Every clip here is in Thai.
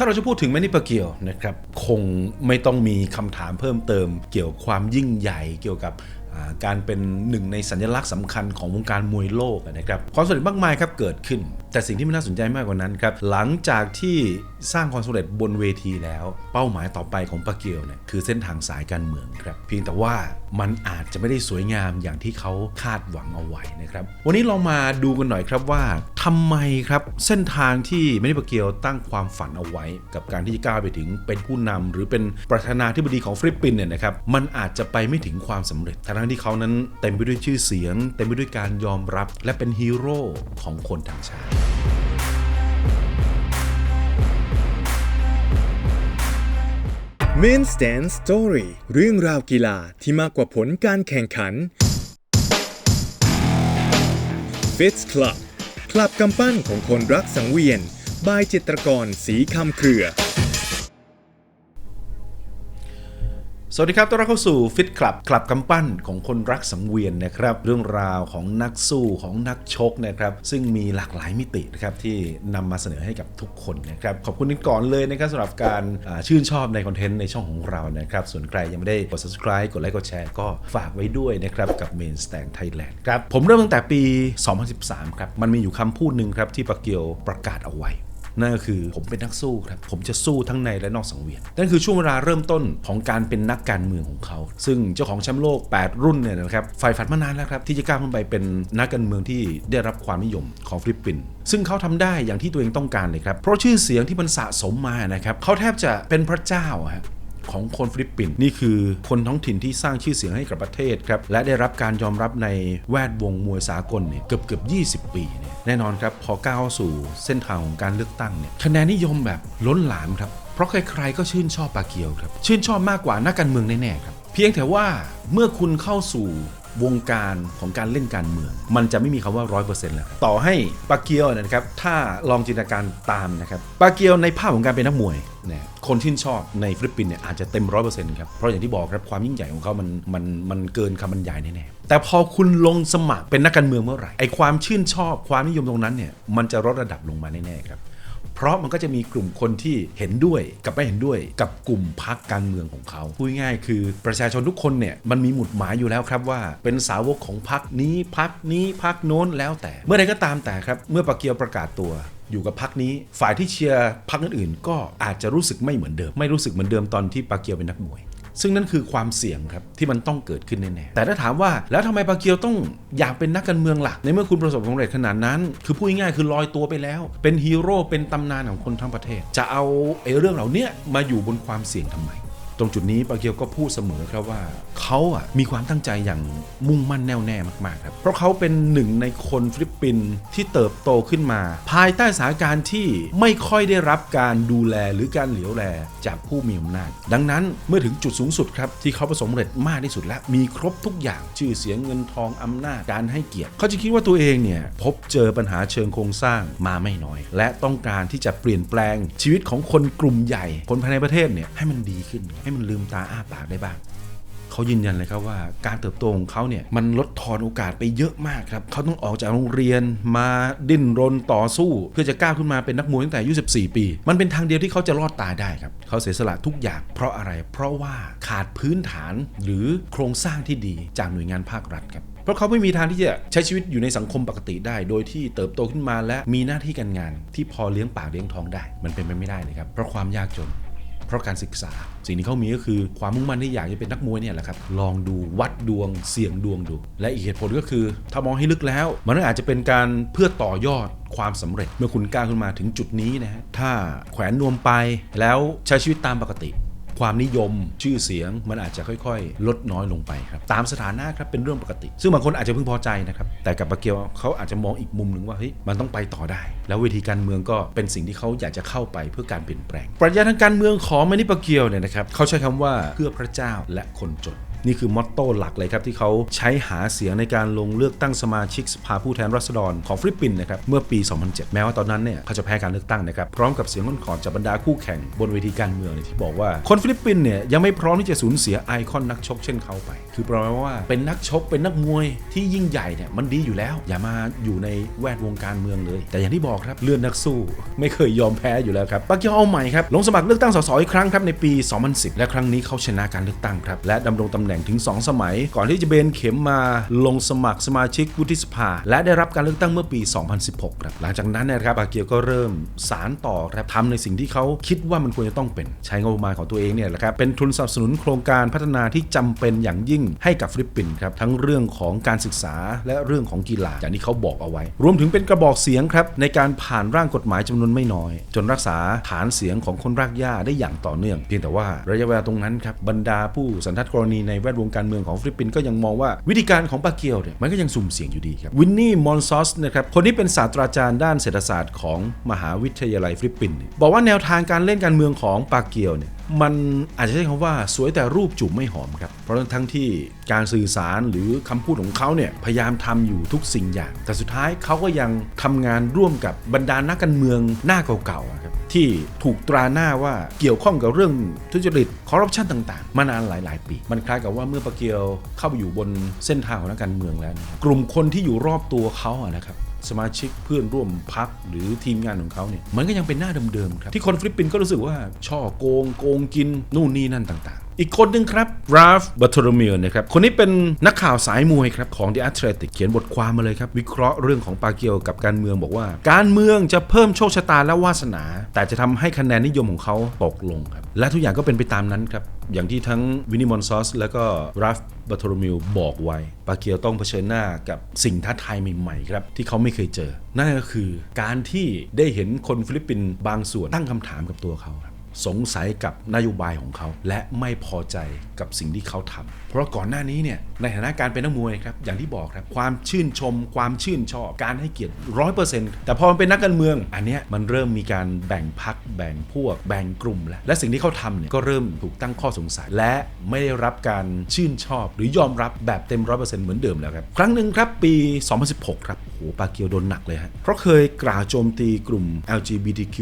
ถ้าเราจะพูดถึงแมนนี่ปาเกียวนะครับคงไม่ต้องมีคำถามเพิ่มเติม เกี่ยวกับความยิ่งใหญ่เกี่ยวกับการเป็นหนึ่งในสัญลักษณ์สำคัญของวงการมวยโลกนะครับความสำเร็จมากมายครับเกิดขึ้น แต่สิ่งที่มันน่าสนใจมากกว่านั้นครับ หลังจากที่สร้างความสำเร็จบนเวทีแล้ว เป้าหมายต่อไปของปาเกียวเนี่ยคือเส้นทางสายการเมืองครับ เพียงแต่ว่ามันอาจจะไม่ได้สวยงามอย่างที่เขาคาดหวังเอาไว้นะครับ วันนี้เรามาดูกันหน่อยครับว่าทำไมครับเส้นทางที่แมนนี่ปาเกียวตั้งความฝันเอาไว้ กับการที่จะก้าวไปถึงเป็นผู้นำหรือเป็นประธานาธิบดีของฟิลิปปินส์เนี่ยนะครับมันอาจจะไปไม่ถึงความสำเร็จทั้งที่เขานั้นเต็มไปด้วยชื่อเสียง เต็มไปด้วยการยอมรับ และเป็นฮีโร่ของคนทั้งชาติ Main Stand Story เรื่องราวกีฬาที่มากกว่าผลการแข่งขัน Fits Club คลับกำปั้นของคนรักสังเวียน บายจิตรกรสีคำเครือ สวัสดีครับ ต้อนรับเข้าสู่ฟิตคลับคลับกำปั้นของคนรักสังเวียนนะครับ เรื่องราวของนักสู้ของนักชกนะครับ ซึ่งมีหลากหลายมิตินะครับที่นำมาเสนอให้กับทุกคนนะครับ ขอบคุณก่อนเลยนะครับสำหรับการชื่นชอบในคอนเทนต์ในช่องของเรานะครับ ส่วนใครยังไม่ได้กด subscribe กดไลค์กดแชร์ก็ฝากไว้ด้วยนะครับ กับ Main Stand Thailand ครับ ผมเริ่มตั้งแต่ปี 2013 ครับ มันมีอยู่คำพูดหนึ่งครับที่ปาเกียวประกาศเอาไว้ นั่นก็คือผมเป็นนักสู้ครับผมจะสู้ทั้งในและนอกสังเวียนนั่นคือช่วงเวลาเริ่มต้นของการเป็นนักการเมืองของเขา ซึ่งเจ้าของแชมป์โลก 8 รุ่นเนี่ยนะครับใฝ่ฝันมานานแล้วครับที่จะก้าวขึ้นไปเป็นนักการเมืองที่ได้รับความนิยมของฟิลิปปินส์ซึ่งเขาทำได้อย่างที่ตัวเองต้องการเลยครับเพราะชื่อเสียงที่มันสะสมมานะครับเขาแทบจะเป็นพระเจ้าอะฮะ ของคนฟิลิปปินส์นี่คือคนท้องถิ่นที่สร้างชื่อเสียงให้กับประเทศครับและได้รับการยอมรับในแวดวงมวยสากลเนี่ยเกือบเกือบ20ปีเนี่ยแน่นอนครับพอก้าวสู่เส้นทางของการเลือกตั้งเนี่ยคะแนนนิยมแบบล้นหลามครับเพราะใครๆก็ชื่นชอบปาเกียวครับชื่นชอบมากกว่านักการเมืองแน่ๆครับเพียงแต่ว่าเมื่อคุณเข้าสู่ วงการของการเล่นการเมือง มันจะไม่มีคำว่า 100%แล้วครับต่อให้ปาเกียวนะครับ ถ้าลองจินตนาการตามนะครับปาเกียวในภาพของการเป็นนักมวยเนี่ยคนชื่นชอบในฟิลิปปินส์เนี่ยอาจจะเต็ม 100%ครับ เพราะอย่างที่บอกครับความยิ่งใหญ่ของเขามันมันมันเกินคำบรรยายแน่ๆแต่พอคุณลงสมัครเป็นนักการเมืองเมื่อไหร่ไอความชื่นชอบความนิยมตรงนั้นเนี่ยมันจะลดระดับลงมาแน่ๆครับ เพราะมันก็จะมีกลุ่มคนที่เห็นด้วยกับไม่เห็นด้วยกับกลุ่มพักการเมืองของเขาพูดง่ายคือประชาชนทุกคนเนี่ยมันมีหมุดหมายอยู่แล้วครับว่า เป็นสาวกของพักนี้พักนี้พักโน้นแล้วแต่ เมื่อใดก็ตามแต่ครับ เมื่อปาเกียวประกาศตัวอยู่กับพักนี้ ฝ่ายที่เชียร์พักอื่นๆ ก็อาจจะรู้สึกไม่เหมือนเดิม ไม่รู้สึกเหมือนเดิมตอนที่ปาเกียวเป็นนักมวย ซึ่งนั่นคือความเสี่ยงครับที่มันต้องเกิดขึ้นแน่ๆแต่ถ้าถามว่าแล้วทำไมปาเกียวต้องอยากเป็นนักการเมืองหลักในเมื่อคุณประสบความสำเร็จขนาดนั้น คือพูดง่ายๆคือลอยตัวไปแล้ว เป็นฮีโร่เป็นตำนานของคนทั้งประเทศ จะเอาไอ้เรื่องเหล่านี้มาอยู่บนความเสี่ยงทำไม ตรงจุดนี้ปาเกียวก็พูดเสมอครับว่าเขาอะมีความตั้งใจอย่างมุ่งมั่นแน่วแน่มากๆครับเพราะเขาเป็นหนึ่งในคนฟิลิปปินส์ที่เติบโตขึ้นมา ภายใต้สถานการณ์ที่ไม่ค่อยได้รับการดูแลหรือการเหลียวแลจากผู้มีอำนาจดังนั้นเมื่อถึงจุดสูงสุดครับที่เขาประสบความสำเร็จมากที่สุดแล้วมีครบทุกอย่างชื่อเสียงเงินทองอำนาจการให้เกียรติเขาจะคิดว่าตัวเองเนี่ยพบเจอปัญหาเชิงโครงสร้างมาไม่น้อย และต้องการที่จะเปลี่ยนแปลงชีวิตของคนกลุ่มใหญ่ คนภายในประเทศเนี่ยให้มันดีขึ้นให้มันลืมตาอ้าปากได้บ้างเขายืนยันเลยครับว่าการเติบโตของเขาเนี่ยมันลดทอนโอกาสไปเยอะมากครับเขาต้องออกจากโรงเรียนมาดิ้นรนต่อสู้ เพื่อจะก้าวขึ้นมาเป็นนักมวยตั้งแต่อายุ14 ปี มันเป็นทางเดียวที่เขาจะรอดตายได้ครับเขาเสียสละทุกอย่างเพราะอะไร เพราะว่าขาดพื้นฐานหรือโครงสร้างที่ดีจากหน่วยงานภาครัฐครับเพราะเขาไม่มีทางที่จะใช้ชีวิตอยู่ในสังคมปกติได้ โดยที่เติบโตขึ้นมาและมีหน้าที่การงาน ที่พอเลี้ยงปากเลี้ยงท้องได้ มันเป็นไปไม่ได้เลยครับเพราะความยากจน เพราะการศึกษา สิ่งที่เขามีก็คือความมุ่งมั่นที่อยากจะเป็นนักมวยเนี่ยแหละครับลองดูวัดดวงเสี่ยงดวงดู และอีกเหตุผลก็คือ ถ้ามองให้ลึกแล้ว มันอาจจะเป็นการเพื่อต่อยอดความสำเร็จ เมื่อคุณก้าวขึ้นมาถึงจุดนี้นะฮะถ้าแขวนนวมไปแล้วใช้ชีวิตตามปกติ ความนิยมชื่อเสียงมันอาจจะค่อยๆ ลดน้อยลงไปครับตามสถานะครับเป็นเรื่องปกติ ซึ่งบางคนอาจจะพึงพอใจนะครับแต่กับบาเกียวเขาอาจจะมองอีกมุมหนึ่งว่าเฮ้ยมันต้องไปต่อได้ แล้วเวทีการเมืองก็เป็นสิ่งที่เขาอยากจะเข้าไปเพื่อการเปลี่ยนแปลง ปรัชญาทางการเมืองของแมนิปาเกียวเนี่ยนะครับเขาใช้คำว่าเพื่อพระเจ้าและคนจน นี่คือมอตโต้หลักเลยครับที่เขาใช้หาเสียงในการลงเลือกตั้งสมาชิกสภาผู้แทนราษฎรของฟิลิปปินส์นะครับเมื่อปี 2007 แม้ว่าตอนนั้นเนี่ยเขาจะแพ้การเลือกตั้งนะครับพร้อมกับเสียงค่อนขอดจากบรรดาคู่แข่งบนเวทีการเมืองเนี่ยที่บอกว่าคนฟิลิปปินส์เนี่ยยังไม่พร้อมที่จะสูญเสียไอคอนนักชกเช่นเขาไป คือประมาณว่าเป็นนักชกเป็นนักมวยที่ยิ่งใหญ่เนี่ยมันดีอยู่แล้ว อย่ามาอยู่ในแวดวงการเมืองเลย แต่อย่างที่บอกครับเลื่อนนักสู้ ไม่เคยยอมแพ้อยู่แล้วครับปาเกียวเอาใหม่ครับลงสมัครเลือกตั้งสสอีกครั้งครับในปี 2010 และครั้งนี้เขาชนะการเลือกตั้งครับและดำรงตำแหน่งถึง 2 สมัย ก่อนที่จะเบนเข็มมาลงสมัครสมาชิกวุฒิสภา และได้รับการเลือกตั้งเมื่อปี 2016 ครับ หลังจากนั้นนะครับปาเกียวก็เริ่มสารต่อครับทำในสิ่งที่เขาคิดว่ามันควรจะต้องเป็นใช้งบประมาณของตัวเองเนี่ยแหละครับเป็นทุนสนับสนุนโครงการพัฒนาที่จำเป็นอย่างยิ่งให้กับฟิลิปปินส์ครับทั้งเรื่องของการศึกษาและเรื่องของกีฬาอย่างที่เขาบอกเอาไว้ รวมถึงเป็นกระบอกเสียงครับในการผ่านร่างกฎหมายจำนวนไม่น้อย จนรักษาฐานเสียงของคนรากหญ้าได้อย่างต่อเนื่อง เพียงแต่ว่าระยะเวลาตรงนั้นครับบรรดาผู้สันทัดกรณีในแวดวงการเมืองของฟิลิปปินส์ก็ยังมองว่าวิธีการของปาเกียวเนี่ยมันก็ยังสุ่มเสี่ยงอยู่ดีครับวินนี่มอนซอสนะครับคนนี้เป็นศาสตราจารย์ด้านเศรษฐศาสตร์ของมหาวิทยาลัยฟิลิปปินส์บอกว่าแนวทางการเล่นการเมืองของปาเกียวเนี่ย มันอาจจะใช้คำว่าสวยแต่รูปจูบไม่หอมครับ เพราะทั้งที่การสื่อสารหรือคำพูดของเขาเนี่ยพยายามทำอยู่ทุกสิ่งอย่าง แต่สุดท้ายเขาก็ยังทำงานร่วมกับบรรดานักการเมืองหน้าเก่าๆอะครับที่ถูกตราหน้าว่าเกี่ยวข้องกับเรื่องทุจริตคอร์รัปชันต่างๆ มานานหลาย ๆ ปี มันคล้ายกับว่าเมื่อปาเกียวเข้าไปอยู่บนเส้นทางของนักการเมืองแล้ว กลุ่มคนที่อยู่รอบตัวเขาอะนะครับ สมาชิกเพื่อนร่วมพักหรือทีมงานของเขาเนี่ยมันก็ยังเป็นหน้าเดิมๆครับ ที่คนฟิลิปปินส์ก็รู้สึกว่าช่อโกงโกงกินนู่นนี่นั่นต่างๆอีกคนหนึ่งครับราฟบัตโทรเมียนะครับ คนนี้เป็นนักข่าวสายมวยครับ ของ The Athletic เขียนบทความมาเลยครับ วิเคราะห์เรื่องของปาเกียวกับการเมืองบอกว่า การเมืองจะเพิ่มโชคชะตาและวาสนา แต่จะทำให้คะแนนนิยมของเขาตกลงครับ และทุกอย่างก็เป็นไปตามนั้นครับ อย่างที่ทั้งวินิมอนซอสและก็ราฟบัตโรมิลบอกไว้ ปาเกียวต้องเผชิญหน้ากับสิ่งท้าทายใหม่ๆครับ ที่เขาไม่เคยเจอ นั่นก็คือการที่ได้เห็นคนฟิลิปปินส์บางส่วนตั้งคำถามกับตัวเขา สงสัยกับนโยบายของเขา และไม่พอใจกับสิ่งที่เขาทำเพราะก่อนหน้านี้เนี่ยในฐานะการเป็นนักมวยครับอย่างที่บอกครับความชื่นชม ความชื่นชอบ การให้เกียรติร้อยเปอร์เซ็นต์แต่พอมันเป็นนักการเมือง อันเนี้ยมันเริ่มมีการแบ่งพักแบ่งพวก แบ่งกลุ่มแล้วและสิ่งที่เขาทำเนี่ยก็เริ่มถูกตั้งข้อสงสัย และไม่ได้รับการชื่นชอบ หรือยอมรับแบบเต็มร้อยเปอร์เซ็นต์เหมือนเดิมแล้วครับครั้งหนึ่งครับปี 2016 ครับโอ้โหปาเกียวโดนหนักเลยฮะเพราะเคยกล่าวโจมตีกลุ่ม LGBTQ+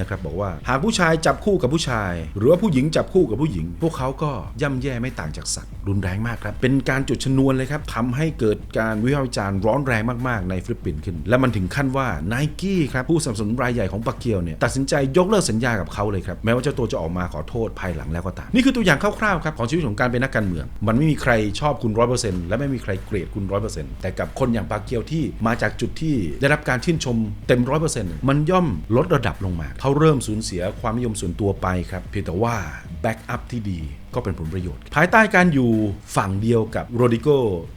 นะครับบอกว่าหากผู้ชายจับคูู่่กับผู้ชาย หรือว่าผู้หญิงจับคู่กับผู้หญิง พวกเขาก็ย่ำแย่ไม่ต่างจากสัตว์ รุนแรงมากครับ เป็นการจุดชนวนเลยครับทำให้เกิดการวิพากษ์วิจารณ์ร้อนแรงมากๆ ในฟิลิปปินส์ขึ้น และมันถึงขั้นว่า n i กี้ครับผู้สนับสนุนรายใหญ่ของปาเกียวเนี่ยตัดสินใจยกเลิกสัญญากับเขาเลยครับแม้ว่าเจ้าตัวจะออกมาขอโทษภายหลังแล้วก็ตามนี่คือตัวอย่างคร่าวๆครับของชีวิตของการเป็นนักการเมือง มันไม่มีใครชอบคุณร้อยเปอร์เซ็นต์และไม่มีใครเกลียดคุณร้อยเปอร์เซ็นต์แต่กับคนอย่างปาเกียวที่มาจากจุดที่ได้รับการชื่นชมเต็มร้อยเปอร์เซ็นต์มันย่อมลดระดับลงมาเขาเริ่มสูญเสียความนิยมส่วนตัวไปครับ เพียงแต่ว่าแบ็กอัพที่ดี ก็เป็นผลประโยชน์ ภายใต้การอยู่ฝั่งเดียวกับโรดิโก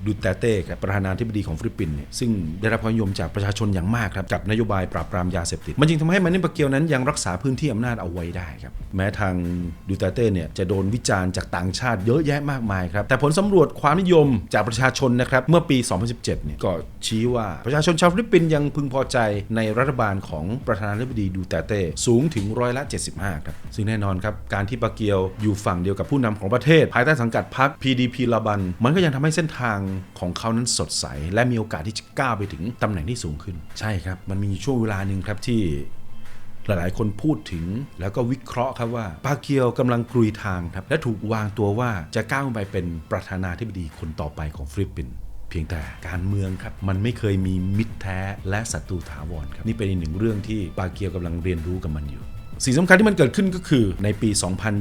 ดูเตเต้ครับประธานาธิบดีของฟิลิปปินส์เนี่ยซึ่งได้รับความนิยมจากประชาชนอย่างมากครับกับนโยบายปราบปรามยาเสพติด มันจึงทำให้มันในปาเกียวนั้นยังรักษาพื้นที่อำนาจเอาไว้ได้ครับแม้ทางดูเตเต้เนี่ยจะโดนวิจารณ์จากต่างชาติเยอะแยะมากมายครับแต่ผลสำรวจความนิยมจากประชาชนนะครับเมื่อปี 2017เนี่ยก็ชี้ว่าประชาชนชาวฟิลิปปินส์ยังพึงพอใจในรัฐบาลของประธานาธิบดีดูเตเต้สูงถึงร้อยละ75ครับซึ่งแน่นอนครับการที่ปาเกียวอยู่ฝั่งเดียวกับผู้นำของประเทศ ภายใต้สังกัดพรรค PDP ลาบัน มันก็ยังทำให้เส้นทางของเขานั้นสดใส และมีโอกาสที่จะก้าวไปถึงตำแหน่งที่สูงขึ้น ใช่ครับ มันมีช่วงเวลาหนึ่งครับที่หลายๆ คนพูดถึงแล้วก็วิเคราะห์ครับว่าปาเกียวกำลังกรุยทางครับ และถูกวางตัวว่าจะก้าวไปเป็นประธานาธิบดีคนต่อไปของฟิลิปปินส์เพียงแต่การเมืองครับ มันไม่เคยมีมิตรแท้และศัตรูถาวรครับ นี่เป็นอีกหนึ่งเรื่องที่ปาเกียวกำลังเรียนรู้กับมันอยู่ สิ่งสำคัญที่มันเกิดขึ้นก็คือในปี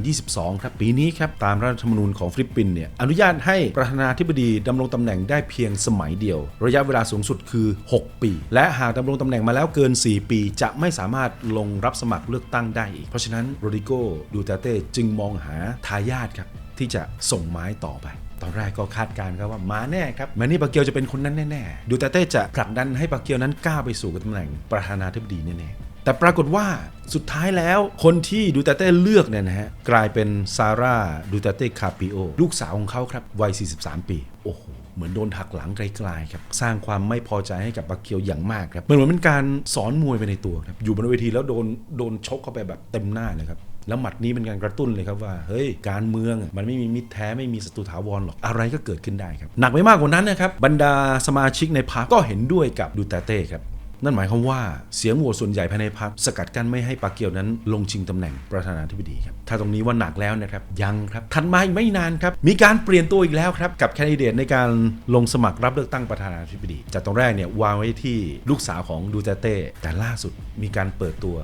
2022 ครับ ปีนี้ครับ ตามรัฐธรรมนูญของฟิลิปปินส์เนี่ย อนุญาตให้ประธานาธิบดีดำรงตำแหน่งได้เพียงสมัยเดียว ระยะเวลาสูงสุดคือ 6 ปี และหากดำรงตำแหน่งมาแล้วเกิน 4 ปี จะไม่สามารถลงรับสมัครเลือกตั้งได้อีก เพราะฉะนั้นโรดิโกดูเตเต้จึงมองหาทายาทครับที่จะส่งไม้ต่อไปตอนแรกก็คาดการณ์ครับว่ามาแน่ครับแมนนี่ปาเกียวจะเป็นคนนั้นแน่ๆ ดูเตเต้จะผลักดันให้ปาเกียวนั้นก้าวไปสู่ตำแหน่งประธานาธิบดีแน่ๆ แต่ปรากฏว่าสุดท้ายแล้วคนที่ดูเตเต้เลือกเนี่ยนะฮะกลายเป็นซาร่าดูเตเต้คาปิโอลูกสาวของเขาครับวัย 43 ปี โอ้โหเหมือนโดนหักหลังไกลๆครับ สร้างความไม่พอใจให้กับบาเกียวอย่างมากครับเหมือนเหมือนเป็นการสอนมวยไปในตัวครับอยู่บนเวทีแล้วโดนโดนชกเข้าไปแบบเต็มหน้าเลยครับแล้วหมัดนี้เป็นการกระตุ้นเลยครับว่าเฮ้ยการเมืองมันไม่มีมิตรแท้ไม่มีศัตรูถาวรหรอกอะไรก็เกิดขึ้นได้ครับหนักไปมากกว่านั้นนะครับบรรดาสมาชิกในพรรคก็เห็นด้วยกับดูเตเต้ครับ นั่นหมายความว่าเสียงโหวตส่วนใหญ่ภายในพรรคสกัดกั้นไม่ให้ปาเกียวนั้นลงชิงตำแหน่งประธานาธิบดีครับ ถ้าตรงนี้ว่าหนักแล้วนะครับ ยังครับ ถัดมาอีกไม่นานครับ มีการเปลี่ยนตัวอีกแล้วครับ กับแคนดิเดตในการลงสมัครรับเลือกตั้งประธานาธิบดี จากตอนแรกเนี่ยวางไว้ที่ลูกสาวของดูเตเต้แต่ล่าสุดมีการเปิดตัว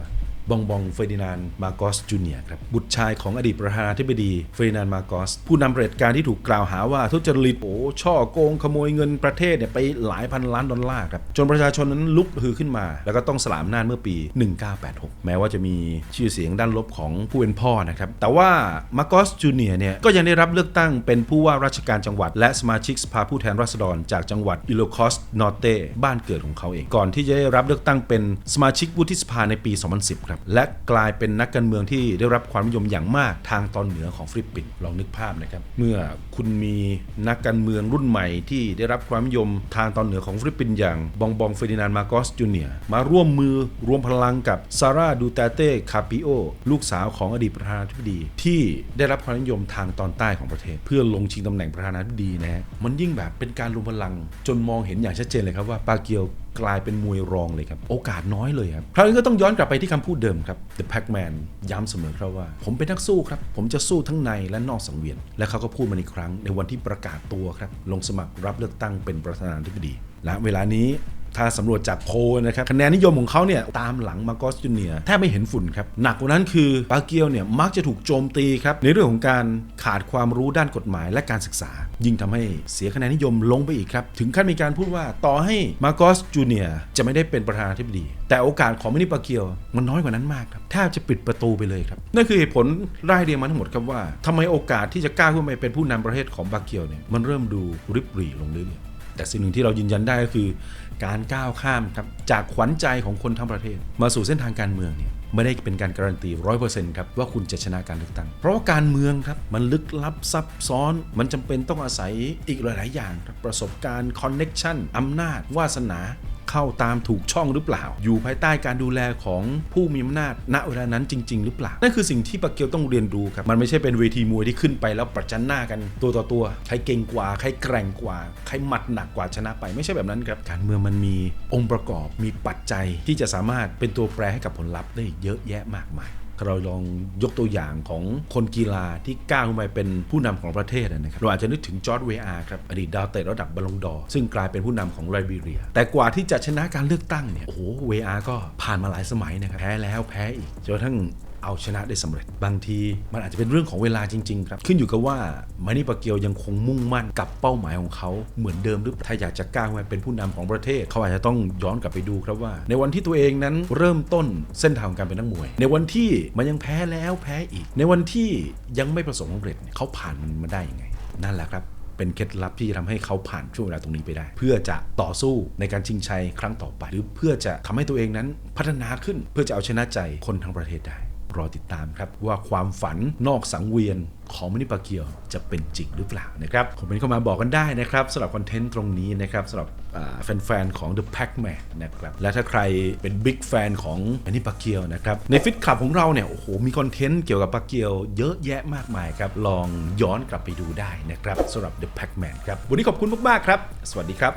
บองบองเฟอร์ดินานมาโกสจูเนียครับบุตรชายของอดีตประธานาธิบดีเฟอร์ดินานมาโกสผู้นำเผด็จการที่ถูกกล่าวหาว่าทุจริตโอ้ช่อโกงขโมยเงินประเทศเนี่ยไปหลายพันล้านดอลลาร์ครับจนประชาชนนั้นลุกฮือขึ้นมา แล้วก็ต้องสลามนาจเมื่อปี 1986 แม้ว่าจะมีชื่อเสียงด้านลบของผู้เป็นพ่อนะครับแต่ว่ามาโกสจูเนียเนี่ยก็ยังได้รับเลือกตั้งเป็นผู้ว่าราชการจังหวัด และสมาชิกสภาผู้แทนราษฎร จากจังหวัดอิโลคอสนอเตบ้านเกิดของเขาเองก่อนที่จะได้รับเลือกตั้งเป็นสมาชิกวุฒิสภาในปี 2010ครับและกลายเป็นนักการเมืองที่ได้รับความนิยมอย่างมากทางตอนเหนือของฟิลิปปินส์ลองนึกภาพนะครับเมื่อคุณมีนักการเมืองรุ่นใหม่ที่ได้รับความนิยมทางตอนเหนือของฟิลิปปินส์อย่างบองบองเฟอร์ดินานมาโกสจูเนียมาร่วมมือรวมพลังกับซาร่าดูเตเต้คาปิโอลูกสาวของอดีตประธานาธิบดี ที่ได้รับความนิยมทางตอนใต้ของประเทศ เพื่อลงชิงตำแหน่งประธานาธิบดีนะมันยิ่งแบบเป็นการรวมพลังจนมองเห็นอย่างชัดเจนเลยครับว่าปาเกียว กลายเป็นมวยรองเลยครับ โอกาสน้อยเลยครับ คราวนี้ก็ต้องย้อนกลับไปที่คำพูดเดิมครับ The Pac-Man ย้ำเสมอครับว่า ผมเป็นนักสู้ครับ ผมจะสู้ทั้งในและนอกสังเวียน และเขาก็พูดมาอีกครั้งในวันที่ประกาศตัวครับ ลงสมัครรับเลือกตั้งเป็นประธานาธิบดีและเวลานี้ ถ้าสำรวจจากโพนะครับคะแนนนิยมของเขาเนี่ยตามหลังมาโกสจูเนียแทบไม่เห็นฝุ่นครับ หนักกว่านั้นคือปาเกียวเนี่ยมักจะถูกโจมตีครับ ในเรื่องของการขาดความรู้ด้านกฎหมายและการศึกษา ยิ่งทำให้เสียคะแนนนิยมลงไปอีกครับ ถึงขั้นมีการพูดว่าต่อให้มาโกสจูเนียจะไม่ได้เป็นประธานาธิบดี แต่โอกาสของมินิปาเกียวมันน้อยกว่านั้นมากครับแทบจะปิดประตูไปเลยครับนั่นคือเหตุผลรายเรียงมาทั้งหมดครับว่าทำไมโอกาสที่จะก้าวขึ้นไปเป็นผู้นำประเทศของปาเกียวเนี่ยมันเริ่มดูริบหรี่ลงเรื่อยๆแต่สิ่งหนึ่งที่เรายืนยันได้ก็คือ การก้าวข้ามครับจากขวัญใจของคนทั้งประเทศ มาสู่เส้นทางการเมืองเนี่ยไม่ได้เป็นการการันตีร้อยเปอร์เซ็นต์ครับว่าคุณจะชนะการเลือกตั้ง เพราะว่าการเมืองครับมันลึกลับซับซ้อน มันจำเป็นต้องอาศัยอีกหลาย ๆ อย่างครับประสบการณ์คอนเน็ชันอำนาจวาสนา เข้าตามถูกช่องหรือเปล่า อยู่ภายใต้การดูแลของผู้มีอำนาจณเวลานั้นจริง ๆ หรือเปล่านั่นคือสิ่งที่ปาเกียวต้องเรียนรู้ครับมันไม่ใช่เป็นเวทีมวยที่ขึ้นไปแล้วประจันหน้ากันตัวต่อตัวใครเก่งกว่าใครแกร่งกว่าใครหมัดหนักกว่าชนะไปไม่ใช่แบบนั้นครับการเมืองมันมีองค์ประกอบมีปัจจัยที่จะสามารถเป็นตัวแปรให้กับผลลัพธ์ได้เยอะแยะมากมาย เราลองยกตัวอย่างของคนกีฬาที่ก้าวขึ้นไปเป็นผู้นำของประเทศนะครับ เราอาจจะนึกถึงจอร์ดเวอาร์ครับอดีตดาวเตะระดับบอลลงดอร์ซึ่งกลายเป็นผู้นำของไลบีเรีย แต่กว่าที่จะชนะการเลือกตั้งเนี่ย โอ้โหเวอาร์ก็ผ่านมาหลายสมัยนะครับ แพ้แล้วแพ้อีกจนกระทั่ง เอาชนะได้สำเร็จ บางทีมันอาจจะเป็นเรื่องของเวลาจริง ๆ ครับ ขึ้นอยู่กับว่ามานิปาเกียวยังคงมุ่งมั่นกับเป้าหมายของเขาเหมือนเดิมหรือถ้าอยากจะก้าวมาเป็นผู้นำของประเทศ เขาอาจจะต้องย้อนกลับไปดูครับว่า ในวันที่ตัวเองนั้นเริ่มต้นเส้นทางของการเป็นนักมวย ในวันที่มันยังแพ้แล้วแพ้อีก ในวันที่ยังไม่ประสบความสำเร็จเขาผ่านมันมาได้ยังไง นั่นแหละครับเป็นเคล็ดลับที่จะทำให้เขาผ่านช่วงเวลาตรงนี้ไปได้ เพื่อจะต่อสู้ในการชิงชัยครั้งต่อไป หรือเพื่อจะทำให้ตัวเองนั้นพัฒนาขึ้นเพื่อจะเอาชนะใจคนทั้งประเทศได้ รอติดตามครับ ว่าความฝันนอกสังเวียนของมินิปาเกียวจะเป็นจริงหรือเปล่านะครับคอมเมนต์เข้ามาบอกกันได้นะครับสำหรับคอนเทนต์ตรงนี้นะครับสำหรับแฟนๆของ The Pac-Man นะครับและถ้าใครเป็นบิ๊กแฟนของมินิปาเกียวนะครับในฟิตคลับของเราเนี่ยโอ้โหมีคอนเทนต์เกี่ยวกับปาเกียวเยอะแยะมากมายครับ ลองย้อนกลับไปดูได้นะครับสำหรับ The Pac-Man ครับวันนี้ขอบคุณมากๆครับ สวัสดีครับ